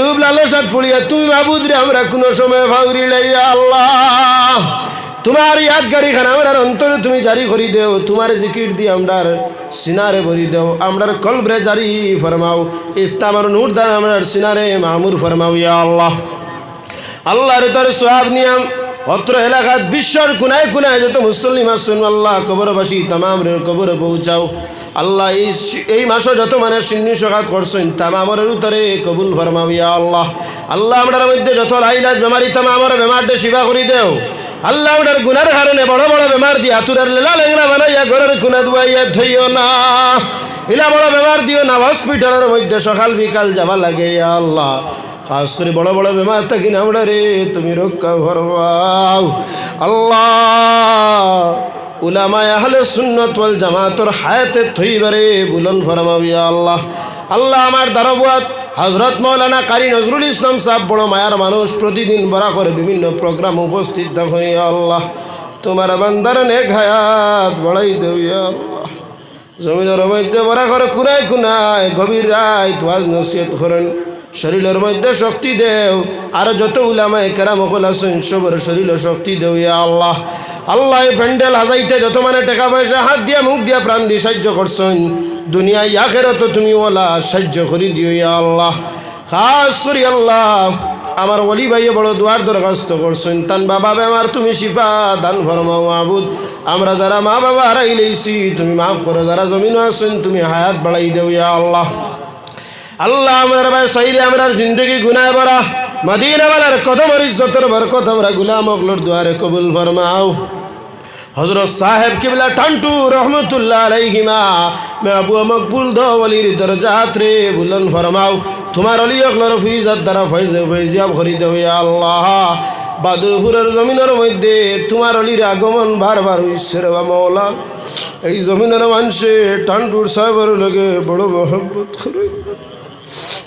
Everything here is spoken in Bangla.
লুব লালসাত ফুড়িয়া তুমি মাবুদ রে আমরা কোনো সময় ভাউরি লাইয়া আল্লাহ। তোমার ইয়াদগারি খান আমরার অন্তর তুমি জারি করি দেও, তোমার জিকির দিয়ে আমরার সিনারে ভরি দেও, আমরার কলবরে জারি ফরমাও ইসলামর নূর দান আমরার সিনারে মামুর ফরমাও, ইয়া আল্লাহ। আল্লাহর তোর সোহাব নিয়াম, অত্র এলাকাত বিশ্বর কুনায় কুনায় যত মুসলিম আসুন আল্লাহ কবরবাসী তামাম কবর পৌঁছাও। আল্লাহ, এই এই মাসও যত মানে সিন্নি সকাত করছেন তামামর উত্তরে কবুল ফরমাও, ইয়া আল্লাহ। আল্লাহ আমরার মধ্যে যত লাইলাজ বেমারি তামামর বেমারটা শিবা করি দেও। আল্লাহ আমরার গুনার কারণে বড় বড় বেমার দিয়া, তুরার লেলা লেংরা বানাইয়া ঘরের কুনা দুয়াইয়া ধইও না। ইলা বড় বেমার দিও না, হসপিটালের মধ্যে সকাল বিকাল যাবা লাগে আল্লাহ। খাস করে বড় বড় বেমার থাকি না আমরা রে তুমি রক্ষা ভরবাও আল্লাহ। উলামায় আহলে সুন্নত ওয়াল জামাতর হায়াতে থইবারে বুলন ফরমাবিয়া আল্লাহ। আল্লাহ আমার দারবাত হজরত মৌলানা কারি নজরুল ইসলাম সাহেব বড় মায়ার মানুষ, প্রতিদিন বড়া করে বিভিন্ন প্রোগ্রাম উপস্থিত ইয়া আল্লাহ। তোমার বান্দার নেক হায়াত বড়াই দেও ইয়া আল্লাহ। জমিনের মধ্যে বড়া করে কুনায় কুনায় গভীর রায় তোয়াজ নসিহত করেন। শরীরের মধ্যে শক্তি দেও। আর যত উলামায় কেরাম অকল আছেন, সবর শরীর শক্তি দেও ইয়া আল্লাহ। আল্লাহ এই প্যান্ডেল হাজাইতে যত মানে টাকা পয়সা, হাত দিয়া, মুখ দিয়া, প্রাণ দিয়ে সাহায্য করছেন, দুনিয়ায় আখেরও তো তুমি ওলা সাহায্য করি দিও ইয়া আল্লাহ। খাস করি আল্লাহ, আমার অলি ভাইয়ে বড় দুয়ার দরখাস্ত করছেন, তান বাবা বেমার, তুমি শিফা দান ফরমাও মাহবুদ আমরা যারা মা বাবা হারাই লইছি, তুমি মাফ করো, যারা জমিনও আছেন, তুমি হায়াত বাড়াই দেও ইয়া আল্লাহ। আল্লাহ, আমার ভাই সাইরে আমরার জিন্দগি গুনায় বরা মদিনাওয়ালার কদম ইজ্জতের বরকত আমরা গুলাম অকলর দুয়ারে কবুল ফরমাও। হজরত সাহেব কিবলা টান্টু রহমতুল্লাহ আলাইহিমা মে আবু মকবুল দলির দরজাত রে বুলন ফরমাও। তোমার অলি অকলর ফিজাত দ্বারা ফয়জে ফয়জিয়াব ভরি দেও ইয়া আল্লাহ। বাদুরপুরের জমিনের মধ্যে তোমার অলির আগমন বারবার হইছে রে মৌলা এই জমিনের মানুষে টান্টুর সাহেবের লগে বড় মহব্বত করে।